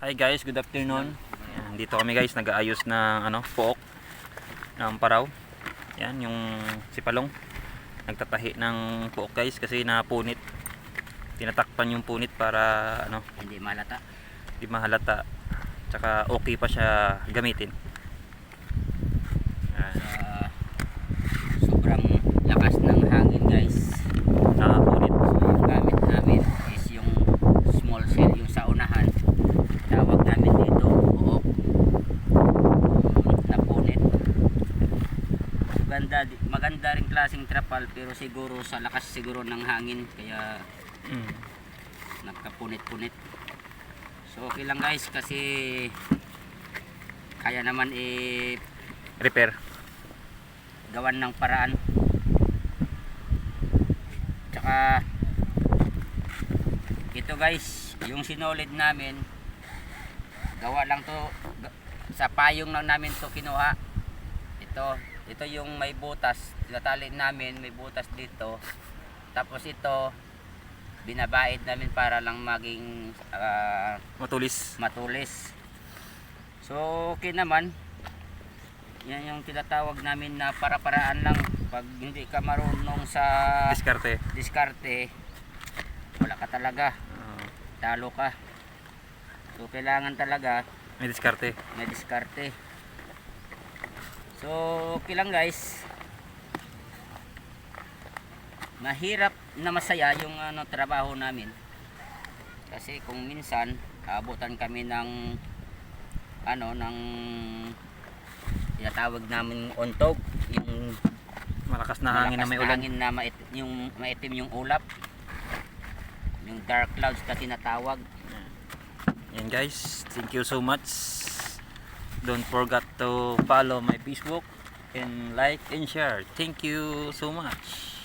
Hi guys, good afternoon. Yan, dito kami guys, nag-aayos ng ano, pook ng paraw. Yan, yung sipalong. Nagtatahi ng pook guys kasi napunit. Tinatakpan yung punit para ano, Hindi malata. di mahalata. Tsaka okay pa siya gamitin. Yan, Sa sobrang lakas ng hangin guys. napunit. So yung gamit namin is yung small cell, yung sa unahan. Tawag namin dito, uok. Napunit. Maganda, maganda rin klaseng trapal pero siguro sa lakas siguro ng hangin kaya Mm. nagkapunit-punit. So okay lang guys kasi kaya naman i Repair. gawan ng paraan. Tsaka ito guys, yung sinolid namin gawa lang to sa payong lang namin to kinuha. Ito, ito yung may butas, tinatali namin, may butas dito. Tapos ito binabaid namin para lang maging ah, Matulis. matulis. So, okay naman. Yan yung tinatawag namin na para-paraan lang. Pag hindi ka marunong sa Diskarte. diskarte, wala ka talaga. Ah, Talo ka. So, kailangan talaga may diskarte. may diskarte. So, okay lang guys. Mahirap na masaya yung ano, trabaho namin. Kasi kung minsan, aabutan kami ng ano, ng tinatawag namin untog, yung Malakas na hangin na malakas may ulan. hangin na mait, yung maitim yung ulap. Yung dark clouds na tinatawag. Yan guys, thank you so much. Don't forget to follow my Facebook and like and share. Thank you so much.